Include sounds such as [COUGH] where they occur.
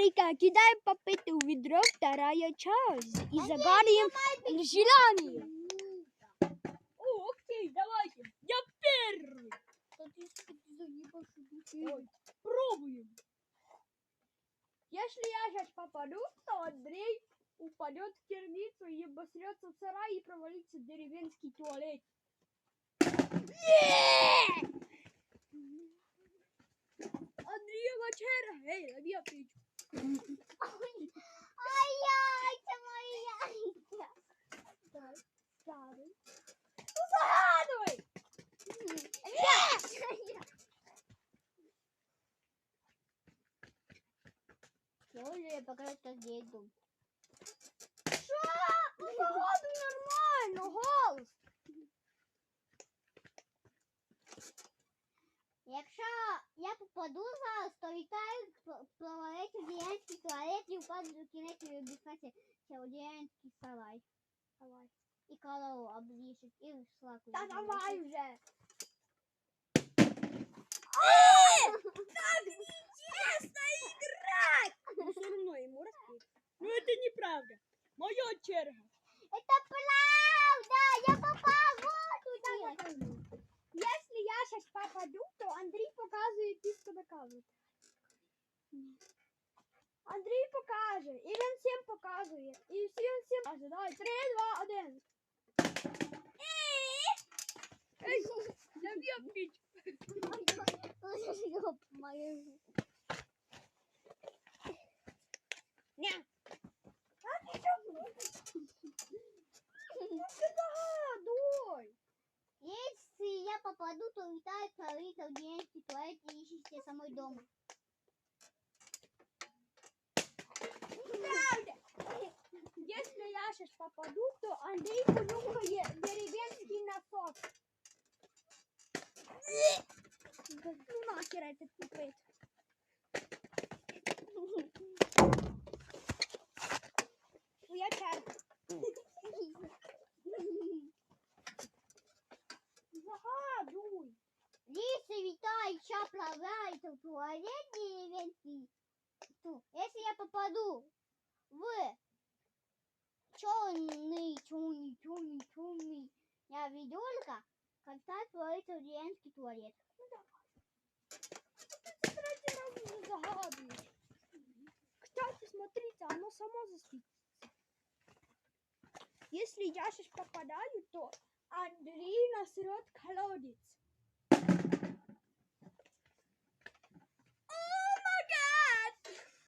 Рика, кидай попыту в ведро, вторая часть. И загадываем желание. О, окей, давайте. Я первый. Пробуем. Если я сейчас попаду, то Андрей упадет в терницу и обосрется в сарай и провалится в деревенский туалет. Андреева черга. Эй, лови опять. Я покажу, что здесь дом. Що? Ну, нормально, Якщо я попаду зараз, то вітаю плаварець у діянський туалет і впаду в кінець і обіцяти ще у діянський сарай. Давай. І корову облішить, і в шлаку. Да її давай лишить. уже. Так нечестно играть! Ну, все равно ему распить. Ну, это неправда. Моя черга. Это правда! Я попал вот Андрей покажет. И он всем показывает. И всем всем покажет. Давай, три, два, один. Ёп, мою. Ня. А ты что? Ну ты загадывай. Если я попаду, то витаю плаварець у діянський туалет і ищите самой дома. Если я сейчас попаду, то Андрей понюхает деревенский носок. Ну нахер этот купит. [LAUGHS] в туалет деревенский, если я попаду в черный, черный, черный, черный я ведерко, когда творится деревенский туалет. Раз уже загадываешь. Кстати, смотрите, оно само засветится. Если я сейчас попадаю, то Андрей насрет колодец.